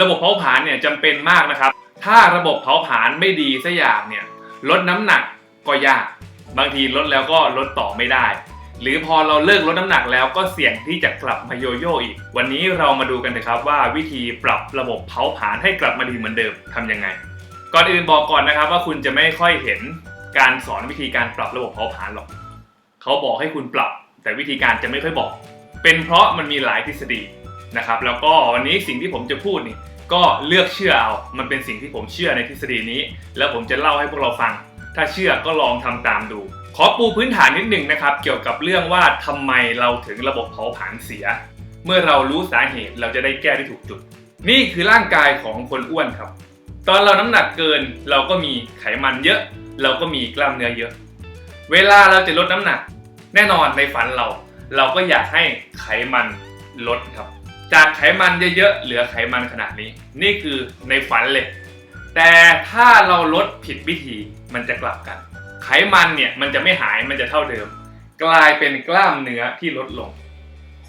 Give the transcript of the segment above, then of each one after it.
ระบบเผาผลาญเนี่ยจำเป็นมากนะครับ ถ้าระบบเผาผลาญไม่ดีสักอย่างเนี่ยลดน้ำหนักก็ยาก บางทีลดแล้วก็ลดต่อไม่ได้ หรือพอเราเลิกลดน้ำหนักแล้วก็เสี่ยงที่จะกลับมาโยโย่อีก วันนี้เรามาดูกันนะครับว่าวิธีปรับระบบเผาผลาญให้กลับมาดีเหมือนเดิมทำยังไง ก่อนอื่นบอกก่อนนะครับว่าคุณจะไม่ค่อยเห็นการสอนวิธีการปรับระบบเผาผลาญหรอกเขาบอกให้คุณปรับ แต่วิธีการจะไม่ค่อยบอก เป็นเพราะมันมีหลายทฤษฎี นะครับแล้วก็วันนี้สิ่งที่ผมจะพูดนี่ก็เลือกเชื่อเอา มันเป็นสิ่งที่ผมเชื่อในทฤษฎีนี้ แล้วผมจะเล่าให้พวกเราฟัง ถ้าเชื่อก็ลองทำตามดู ขอปูพื้นฐานนิดหนึ่งนะครับ เกี่ยวกับเรื่องว่าทำไมเราถึงระบบเผาผลาญเสีย เมื่อเรารู้สาเหตุเราจะได้แก้ได้ถูกจุด นี่คือร่างกายของคนอ้วนครับ ตอนเราน้ำหนักเกินเราก็มีไขมันเยอะ เราก็มีกล้ามเนื้อเยอะ เวลาเราจะลดน้ำหนัก แน่นอนในฝันเรา เราก็อยากให้ไขมันลดครับ จากไขมันเยอะๆ เหลือไขมันขนาดนี้ นี่คือในฝันเลย แต่ถ้าเราลดผิดวิธีมันจะกลับกัน ไขมันเนี่ยมันจะไม่หายมันจะเท่าเดิม กลายเป็นกล้ามเนื้อที่ลดลง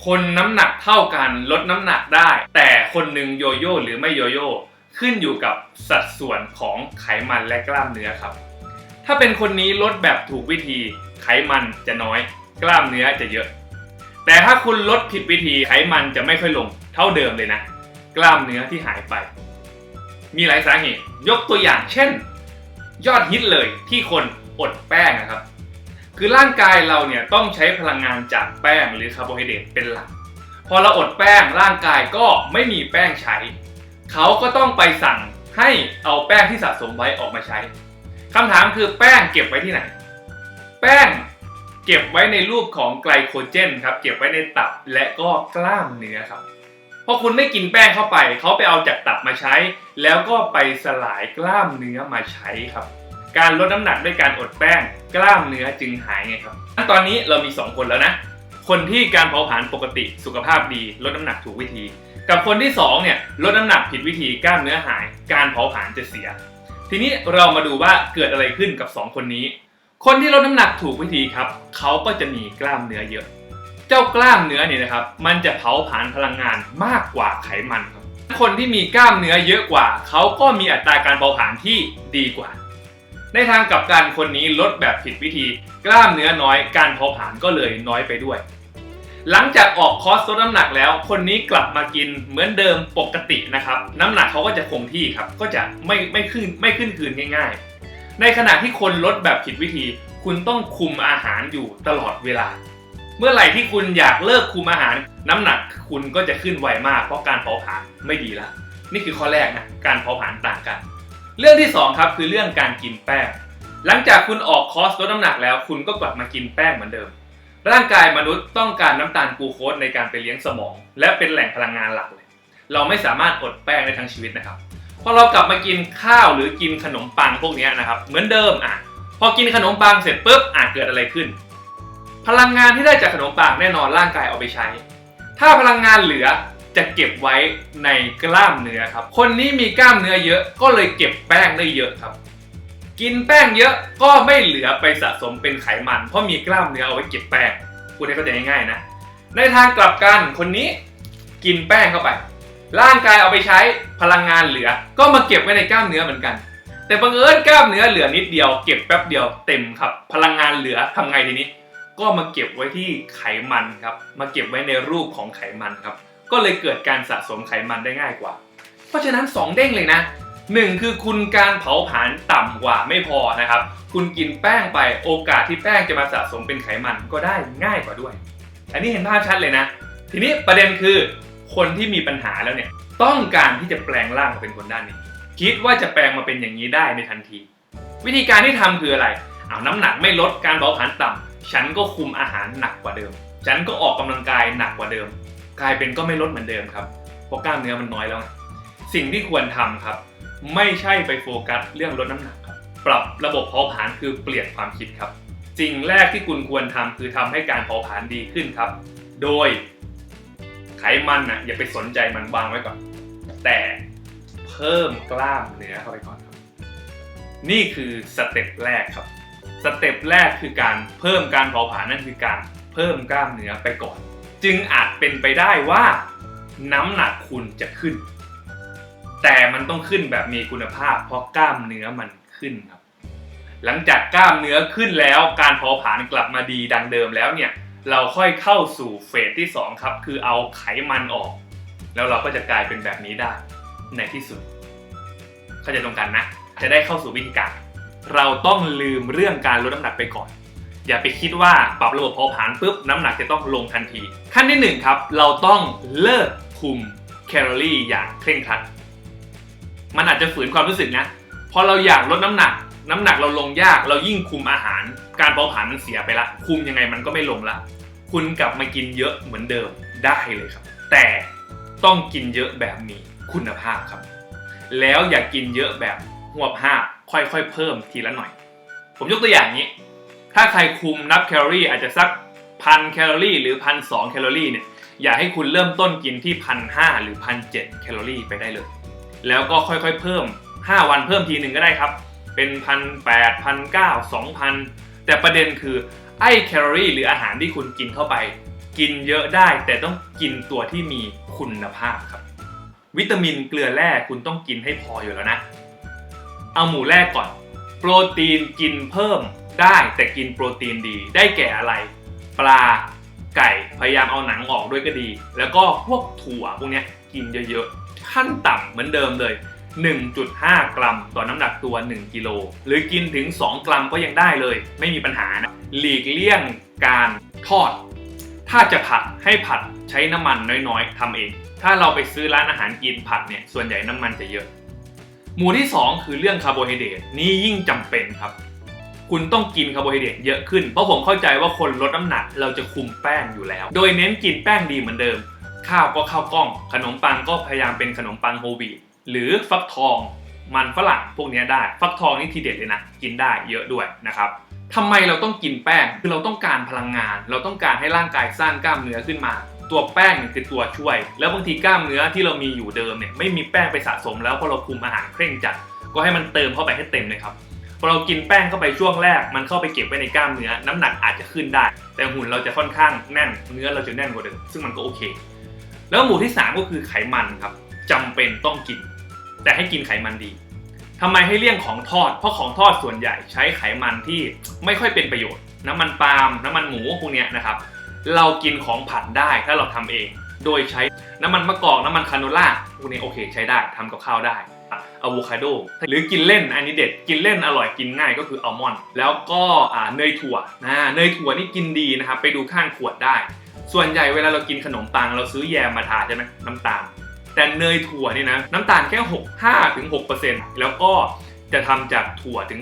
คนน้ำหนักเท่ากันลดน้ำหนักได้ แต่คนหนึ่งโยโย่หรือไม่โยโย่ขึ้นอยู่กับสัดส่วนของไขมันและกล้ามเนื้อครับ ถ้าเป็นคนนี้ลดแบบถูกวิธีไขมันจะน้อย กล้ามเนื้อจะเยอะ แต่ถ้าคุณลดผิดวิธีไขมันจะไม่ค่อยลงเท่าเดิมเลยนะ กล้ามเนื้อที่หายไป มีหลายสาเหตุ ยกตัวอย่างเช่น ยอดฮิตเลยที่คนอดแป้งนะครับ คือร่างกายเราเนี่ยต้องใช้พลังงานจากแป้งหรือคาร์โบไฮเดรตเป็นหลัก พอเราอดแป้งร่างกายก็ไม่มีแป้งใช้ เขาก็ต้องไปสั่งให้เอาแป้งที่สะสมไว้ออกมาใช้คำถามคือแป้งเก็บไว้ที่ไหน แป้ง เก็บไว้ในรูปของไกลโคเจนครับ เก็บไว้ในตับและก็กล้ามเนื้อครับพอคุณไม่กินแป้งเข้าไป เขาไปเอาจากตับมาใช้ แล้วก็ไปสลายกล้ามเนื้อมาใช้ครับ การลดน้ำหนักด้วยการอดแป้ง กล้ามเนื้อจึงหายไงครับตอนนี้เรามี 2 คนแล้วนะ คนที่การเผาผลาญปกติสุขภาพดี ลดน้ำหนักถูกวิธี กับคนที่2เนี่ยลดน้ำหนักผิดวิธีกล้ามเนื้อหาย การเผาผลาญจะเสีย ทีนี้เรามาดูว่าเกิดอะไรขึ้นกับ 2 คนนี้ คนที่ลดน้ำหนักถูกวิธีครับเขาก็จะมีกล้ามเนื้อเยอะ เจ้ากล้ามเนื้อเนี่ยนะครับ มันจะเผาผลาญพลังงานมากกว่าไขมันครับ คนที่มีกล้ามเนื้อเยอะกว่าเขาก็มีอัตราการเผาผลาญที่ดีกว่า ในทางกลับกันคนนี้ลดแบบผิดวิธี กล้ามเนื้อน้อยการเผาผลาญก็เลยน้อยไปด้วย หลังจากออกคอร์สลดน้ำหนักแล้ว คนนี้กลับมากินเหมือนเดิมปกตินะครับ น้ำหนักเขาก็จะคงที่ครับก็จะไม่ไม่ขึ้นไม่ขึ้นคืนง่าย ๆ ในขณะที่คนลดแบบผิดวิธี คุณต้องคุมอาหารอยู่ตลอดเวลา เมื่อไหร่ที่คุณอยากเลิกคุมอาหาร น้ำหนักคุณก็จะขึ้นไวมาก เพราะการเผาผลาญไม่ดีแล้วนี่คือข้อแรกนะการเผาผลาญต่างกัน เรื่องที่สองครับคือเรื่องการกินแป้งหลังจากคุณออกคอร์สลดน้ำหนักแล้ว คุณก็กลับมากินแป้งเหมือนเดิม ร่างกายมนุษย์ต้องการน้ำตาลกลูโคสในการไปเลี้ยงสมอง และเป็นแหล่งพลังงานหลักเลย เราไม่สามารถอดแป้งได้ทั้งชีวิตนะครับ พอเรากลับมากินข้าวหรือกินขนมปังพวกนี้นะครับ เหมือนเดิมอะพอกินขนมปังเสร็จปุ๊บอะเกิดอะไรขึ้น พลังงานที่ได้จากขนมปังแน่นอนร่างกายเอาไปใช้ ถ้าพลังงานเหลือจะเก็บไว้ในกล้ามเนื้อครับ คนนี้มีกล้ามเนื้อเยอะก็เลยเก็บแป้งได้เยอะครับ กินแป้งเยอะก็ไม่เหลือไปสะสมเป็นไขมัน เพราะมีกล้ามเนื้อเอาไว้เก็บแป้งพูดให้เข้าใจง่ายๆนะ ในทางกลับกันคนนี้กินแป้งเข้าไป ร่างกายเอาไปใช้พลังงานเหลือ ก็มาเก็บไว้ในกล้ามเนื้อเหมือนกัน แต่บังเอิญกล้ามเนื้อเหลือนิดเดียวเก็บแป๊บเดียวเต็มครับ พลังงานเหลือทำไงทีนี้ ก็มาเก็บไว้ที่ไขมันครับ มาเก็บไว้ในรูปของไขมันครับ ก็เลยเกิดการสะสมไขมันได้ง่ายกว่า เพราะฉะนั้น 2 เด้งเลยนะหนึ่งคือคุณการเผาผลาญต่ำกว่าไม่พอนะครับ คุณกินแป้งไปโอกาสที่แป้งจะมาสะสมเป็นไขมันก็ได้ง่ายกว่าด้วย อันนี้เห็นภาพชัดเลยนะ ทีนี้ประเด็นคือ คนที่มีปัญหาแล้วเนี่ยต้องการที่จะแปลงร่างมาเป็นคนด้านนี้ คิดว่าจะแปลงมาเป็นอย่างนี้ได้ในทันที วิธีการที่ทำคืออะไรเอาน้ำหนักไม่ลดการเผาผลาญต่ำฉันก็คุมอาหารหนักกว่าเดิม ฉันก็ออกกำลังกายหนักกว่าเดิม กลายเป็นก็ไม่ลดเหมือนเดิมครับเพราะกล้ามเนื้อมันน้อยแล้วไงสิ่งที่ควรทำครับ ไม่ใช่ไปโฟกัสเรื่องลดน้ำหนักครับปรับระบบเผาผลาญคือเปลี่ยนความคิดครับสิ่งแรกที่คุณควรทำคือทำให้การเผาผลาญดีขึ้นครับ โดย มันน่ะอย่าไปสนใจมันวางไว้ก่อน แต่เพิ่มกล้ามเนื้อเข้าไปก่อนครับ นี่คือสเต็ปแรกครับ สเต็ปแรกคือการเพิ่มการเผาผลาญนั่นคือการเพิ่มกล้ามเนื้อไปก่อน จึงอาจเป็นไปได้ว่าน้ำหนักคุณจะขึ้น แต่มันต้องขึ้นแบบมีคุณภาพ เพราะกล้ามเนื้อมันขึ้นครับ หลังจากกล้ามเนื้อขึ้นแล้วการเผาผลาญกลับมาดีดังเดิมแล้วเนี่ย เราค่อยเข้าสู่เฟสที่สองครับ คือเอาไขมันออก แล้วเราก็จะกลายเป็นแบบนี้ได้ในที่สุด เข้าใจตรงกันนะ จะได้เข้าสู่วิธีการ เราต้องลืมเรื่องการลดน้ำหนักไปก่อน อย่าไปคิดว่าปรับระบบเผาผลาญปุ๊บน้ำหนักจะต้องลงทันที ขั้นที่หนึ่งครับ เราต้องเลิกคุมแคลอรี่อย่างเคร่งครัด มันอาจจะฝืนความรู้สึกนะ พอเราอยากลดน้ำหนัก น้ำหนักเราลงยาก เรายิ่งคุมอาหาร การเผาผลาญมันเสียไปละ คุมยังไงมันก็ไม่ลงละ คุณกลับมากินเยอะเหมือนเดิมได้เลยครับ แต่ต้องกินเยอะแบบมีคุณภาพครับ แล้วอย่ากินเยอะแบบหัวภาค่อยๆ เพิ่มทีละหน่อย ผมยกตัวอย่างนี้ ถ้าใครคุมนับแคลอรี่อาจจะสักพันแคลอรี่หรือพันสองแคลอรี่เนี่ยอย่าให้คุณเริ่มต้นกินที่พันห้าหรือพันเจ็ดแคลอรี่ไปได้เลย แล้วก็ค่อยๆเพิ่ม 5 วันเพิ่มทีหนึ่งก็ได้ครับ เป็นพันแปดพันเก้าสองพัน แต่ประเด็นคือไอ้แคลอรี่หรืออาหารที่คุณกินเข้าไป กินเยอะได้แต่ต้องกินตัวที่มีคุณภาพครับ วิตามินเกลือแร่คุณต้องกินให้พออยู่แล้วนะ เอาหมูแรกก่อน โปรตีนกินเพิ่มได้แต่กินโปรตีนดีได้แก่อะไร ปลาไก่พยายามเอาหนังออกด้วยก็ดี แล้วก็พวกถั่วพวกนี้กินเยอะๆขั้นต่ำเหมือนเดิมเลย 1.5 กรัม ต่อน้ำหนักตัว 1 กิโล หรือกินถึง 2 กรัมก็ยังได้เลย ไม่มีปัญหานะ หลีกเลี่ยงการทอด ถ้าจะผัดให้ผัดใช้น้ำมันน้อยๆทำเอง ถ้าเราไปซื้อร้านอาหารกินผัดเนี่ย ส่วนใหญ่น้ำมันจะเยอะ หมู่ที่ 2 คือเรื่องคาร์โบไฮเดรต นี่ยิ่งจำเป็นครับ คุณต้องกินคาร์โบไฮเดรตเยอะขึ้น เพราะผมเข้าใจว่าคนลดน้ำหนักเราจะคุมแป้งอยู่แล้ว โดยเน้นกินแป้งดีเหมือนเดิม ข้าวก็ข้าวกล้อง ขนมปังก็พยายามเป็นขนมปังโฮลวีต หรือฟักทองมันฝรั่งพวกนี้ได้ ฟักทองนี่ทีเด็ดเลยนะ กินได้เยอะด้วยนะครับทำไมเราต้องกินแป้ง คือเราต้องการพลังงาน เราต้องการให้ร่างกายสร้างกล้ามเนื้อขึ้นมา ตัวแป้งเนี่ยคือตัวช่วย แล้วบางทีกล้ามเนื้อที่เรามีอยู่เดิมเนี่ยไม่มีแป้งไปสะสมแล้วพราะเราคุมอาหารเคร่งจัด ก็ให้มันเติมเข้าไปให้เต็มเลยครับพอเรากินแป้งเข้าไปช่วงแรก มันเข้าไปเก็บไว้ในกล้ามเนื้อ น้ำหนักอาจจะขึ้นได้ แต่หุ่นเราจะค่อนข้างแน่น เนื้อเราจะแน่นกว่าเดิม ซึ่งมันก็โอเค แล้วหมู่ที่ 3 ก็คือไขมันครับจำเป็นต้องกิน แต่ให้กินไขมันดีทำไมให้เลี่ยงของทอด เพราะของทอดส่วนใหญ่ใช้ไขมันที่ไม่ค่อยเป็นประโยชน์ น้ำมันปาล์มน้ำมันหมูพวกเนี้ยนะครับ เรากินของผัดได้ถ้าเราทำเอง โดยใช้น้ำมันมะกอกน้ำมันคาโนล่าพวกนี้โอเคใช้ได้ทำกับข้าวได้อะโวคาโดหรือกินเล่นอันนี้เด็ดกินเล่นอร่อยกินง่ายก็คืออัลมอนด์แล้วก็เนยถั่วนะเนยถั่วนี่กินดีนะครับไปดูข้างขวดได้ ส่วนใหญ่เวลาเรากินขนมปังเราซื้อแยมมาทาใช่ไหมน้ำตาล แต่เนยถั่วนี่นะน้ำตาลแค่ 6 5ถึง6%แล้วก็จะทำจากถั่วถึง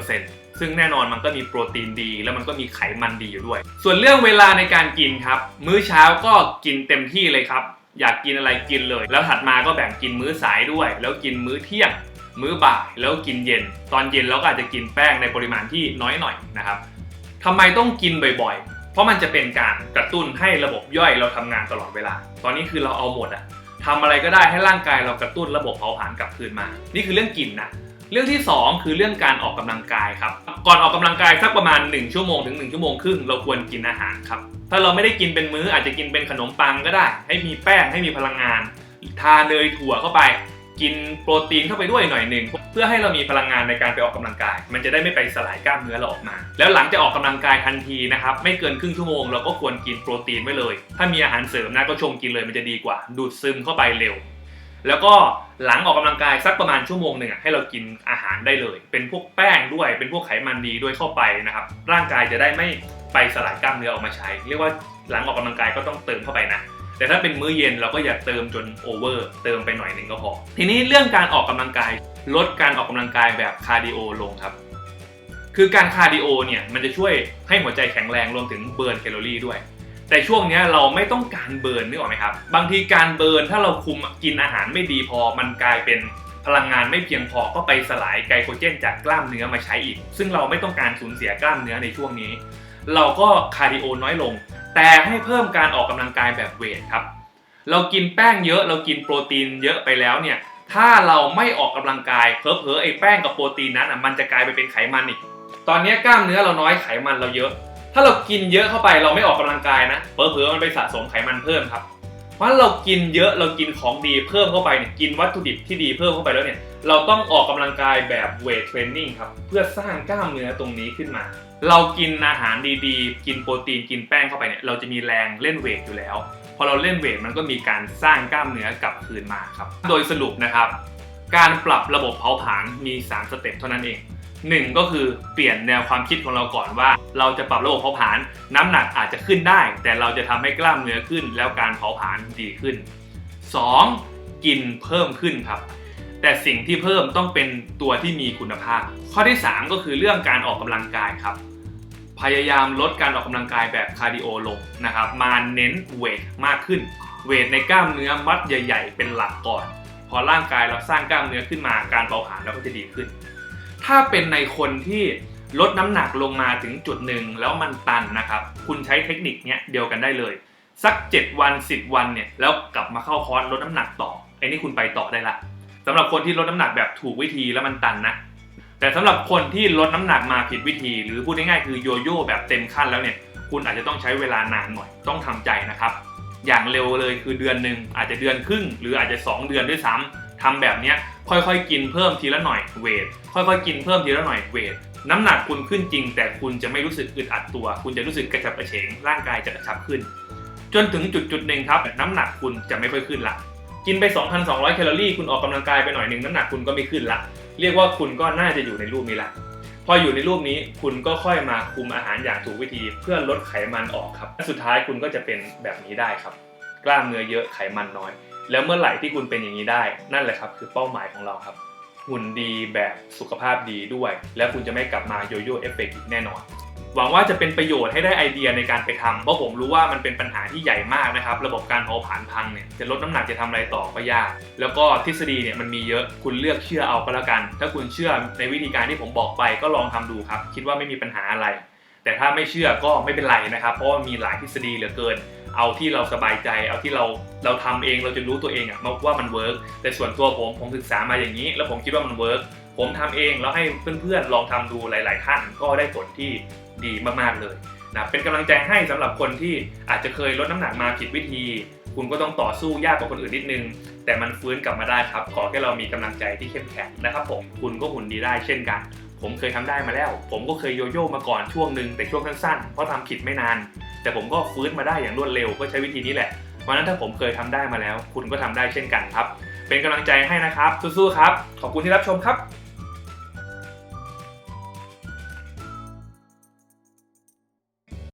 80%ซึ่งแน่นอนมันก็มีโปรตีนดี แล้วมันก็มีไขมันดีอยู่ด้วย ส่วนเรื่องเวลาในการกินครับ มื้อเช้าก็กินเต็มที่เลยครับ อยากกินอะไรกินเลย แล้วถัดมาก็แบ่งกินมื้อสายด้วย แล้วกินมื้อเที่ยง มื้อบ่ายแล้วกินเย็น ตอนเย็นเราก็อาจจะกินแป้งในปริมาณที่น้อยหน่อยนะครับทำไมต้องกินบ่อยๆ เพราะมันจะเป็นการกระตุ้นให้ระบบย่อยเราทำงานตลอดเวลา ตอนนี้คือเราเอาหมดอะ ทำอะไรก็ได้ให้ร่างกายเรากระตุ้นระบบเผาผลาญกลับคืนมา นี่คือเรื่องกินนะเรื่องที่ 2 คือเรื่องการออกกำลังกายครับ ก่อนออกกำลังกายสักประมาณ 1 ชั่วโมงถึง 1 ชั่วโมงครึ่งเราควรกินอาหารครับ ถ้าเราไม่ได้กินเป็นมื้ออาจจะกินเป็นขนมปังก็ได้ ให้มีแป้งให้มีพลังงาน ทาเนยถั่วเข้าไป กินโปรตีนเข้าไปด้วยหน่อยหนึ่ง พื่อให้เรามีพลังงานในการไปออกกำลังกาย มันจะได้ไม่ไปสลายกล้ามเนื้อเราออกมา แล้วหลังจากออกกำลังกายทันทีนะครับไม่เกินครึ่งชั่วโมงเราก็ควรกินโปรตีนไว้เลย ถ้ามีอาหารเสริมนะก็ชงกินเลยมันจะดีกว่า ดูดซึมเข้าไปเร็ว แล้วก็หลังออกกำลังกายสักประมาณชั่วโมงหนึ่งอะให้เรากินอาหารได้เลย เป็นพวกแป้งด้วยเป็นพวกไขมันดีด้วยเข้าไปนะครับร่างกายจะได้ไม่ไปสลายกล้ามเนื้อออกมาใช้ เรียกว่าหลังออกกำลังกายก็ต้องเติมเข้าไปนะแต่ถ้าเป็นมื้อเย็นเราก็อย่าเติมจนโอเวอร์เติมไปหน่อยหนึ่งก็พอ ทีนี้เรื่องการออกกำลังกาย ลดการออกกำลังกายแบบคาร์ดิโอลงครับ คือการคาร์ดิโอเนี่ยมันจะช่วยให้หัวใจแข็งแรงรวมถึงเบิร์นแคลอรี่ด้วย แต่ช่วงนี้เราไม่ต้องการเบิร์นนึกออกไหมครับ บางทีการเบิร์นถ้าเราคุมกินอาหารไม่ดีพอมันกลายเป็นพลังงานไม่เพียงพอก็ไปสลายไกลโคเจนจากกล้ามเนื้อมาใช้อีก ซึ่งเราไม่ต้องการสูญเสียกล้ามเนื้อในช่วงนี้ เราก็คาร์ดิโอน้อยลง แต่ให้เพิ่มการออกกำลังกายแบบเวทครับ เรากินแป้งเยอะเรากินโปรตีนเยอะไปแล้วเนี่ย ถ้าเราไม่ออกกำลังกายเพอเพอๆไอ้แป้งกับโปรตีนนั้นอะมันจะกลายไปเป็นไขมันอีก ตอนนี้กล้ามเนื้อเราน้อยไขมันเราเยอะ ถ้าเรากินเยอะเข้าไปเราไม่ออกกำลังกายนะเผลอๆมันไปสะสมไขมันเพิ่มครับ เพราะฉะนั้นเรากินเยอะเรากินของดีเพิ่มเข้าไปเนี่ยกินวัตถุดิบที่ดีเพิ่มเข้าไปแล้วเนี่ยเราต้องออกกำลังกายแบบเวทเทรนนิ่งครับเพื่อสร้างกล้ามเนื้อตรงนี้ขึ้นมา เรากินอาหารดีๆ กินโปรตีนกินแป้งเข้าไปเนี่ยเราจะมีแรงเล่นเวทอยู่แล้ว พอเราเล่นเวทมันก็มีการสร้างกล้ามเนื้อกลับคืนมาครับ โดยสรุปนะครับ การปรับระบบเผาผลาญมี 3 สเต็ปเท่านั้นเองหนึ่งก็คือเปลี่ยนแนวความคิดของเราก่อนว่า เราจะปรับระบบเผาผลาญน้ำหนักอาจจะขึ้นได้ แต่เราจะทำให้กล้ามเนื้อขึ้น แล้วการเผาผลาญดีขึ้น 2. กินเพิ่มขึ้นครับแต่สิ่งที่เพิ่มต้องเป็นตัวที่มีคุณภาพ ข้อที่ 3 ก็คือเรื่องการออกกำลังกายครับ พยายามลดการออกกำลังกายแบบคาร์ดิโอลงนะครับมาเน้นเวทมากขึ้น เวทในกล้ามเนื้อมัดใหญ่ ๆ เป็นหลักก่อน พอร่างกายเราสร้างกล้ามเนื้อขึ้นมาการเผาผลาญเราก็จะดีขึ้น ถ้าเป็นในคนที่ลดน้ำหนักลงมาถึงจุดหนึ่งแล้วมันตันนะครับ คุณใช้เทคนิคเนี้ยเดียวกันได้เลย สัก 7 วัน 10 วันเนี่ยแล้วกลับมาเข้าคอร์สลดน้ำหนักต่อไอ้นี่คุณไปต่อได้ละสำหรับคนที่ลดน้ำหนักแบบถูกวิธีแล้วมันตันนะ แต่สำหรับคนที่ลดน้ำหนักมาผิดวิธี หรือพูดง่ายๆคือโยโย่แบบเต็มขั้นแล้วเนี่ยคุณอาจจะต้องใช้เวลานานหน่อยต้องทำใจนะครับ อย่างเร็วเลยคือเดือนหนึ่งอาจจะเดือนครึ่ง หรืออาจจะ 2 เดือนด้วยซ้ำทำแบบเนี้ยค่อยๆ กินเพิ่มทีละหน่อยเวทค่อยๆ กินเพิ่มทีละหน่อยเวทน้ำหนักคุณขึ้นจริง แต่คุณจะไม่รู้สึกอึดอัดตัว คุณจะรู้สึกกระฉับกระเฉงร่างกายจะกระชับขึ้น จนถึงจุดจุดหนึ่งครับ น้ำหนักคุณจะไม่ค่อยขึ้นละกินไป 2,200 แคลอรี่คุณออกกำลังกายไปหน่อยหนึ่งน้ำหนักคุณก็ไม่ขึ้นละ เรียกว่าคุณก็น่าจะอยู่ในรูปนี้ละพออยู่ในรูปนี้คุณก็ค่อยมาคุมอาหารอย่างถูกวิธี เพื่อลดไขมันออกครับสุดท้ายคุณก็จะเป็นแบบนี้ได้ครับ กล้ามเนื้อเยอะไขมันน้อย แล้วเมื่อไหร่ที่คุณเป็นอย่างนี้ได้ นั่นแหละครับ คือเป้าหมายของเราครับหุ่นดีแบบสุขภาพดีด้วย และคุณจะไม่กลับมาโยโย่เอฟเฟกต์อีกแน่นอน หวังว่าจะเป็นประโยชน์ให้ได้ไอเดียในการไปทำเพราะผมรู้ว่ามันเป็นปัญหาที่ใหญ่มากนะครับ ระบบการเผาผลาญพังเนี่ยจะลดน้ำหนักจะทำอะไรต่อก็ยาก แล้วก็ทฤษฎีเนี่ยมันมีเยอะคุณเลือกเชื่อเอาก็แล้วกัน ถ้าคุณเชื่อในวิธีการที่ผมบอกไปก็ลองทำดูครับ คิดว่าไม่มีปัญหาอะไร แต่ถ้าไม่เชื่อก็ไม่เป็นไรนะครับ เพราะว่ามีหลายทฤษฎีเหลือเกิน เอาที่เราสบายใจ เอาที่เราเราทำเองเราจะรู้ตัวเองอะว่ามันเวิร์กแต่ส่วนตัวผมผมศึกษามาอย่างนี้ แล้วผมคิดว่ามันเวิร์กผมทำเองแล้วให้เพื่อนๆลองทำดูหลาย ๆ ท่านก็ได้ผลที่ ดีมากๆเลยนะเป็นกำลังใจให้สำหรับคนที่อาจจะเคยลดน้ำหนักมาผิดวิธี คุณก็ต้องต่อสู้ยากกว่าคนอื่นนิดนึง แต่มันฟื้นกลับมาได้ครับ ขอแค่เรามีกำลังใจที่เข้มแข็งนะครับผมคุณก็หุ่นดีได้เช่นกัน ผมเคยทำได้มาแล้ว ผมก็เคยโยโย่มาก่อนช่วงหนึ่งแต่ช่วงสั้นๆเพราะทำผิดไม่นาน แต่ผมก็ฟื้นมาได้อย่างรวดเร็วก็ใช้วิธีนี้แหละเพราะฉะนั้นถ้าผมเคยทำได้มาแล้ว คุณก็ทำได้เช่นกันครับ เป็นกำลังใจให้นะครับสู้ๆครับ ขอบคุณที่รับชมครับ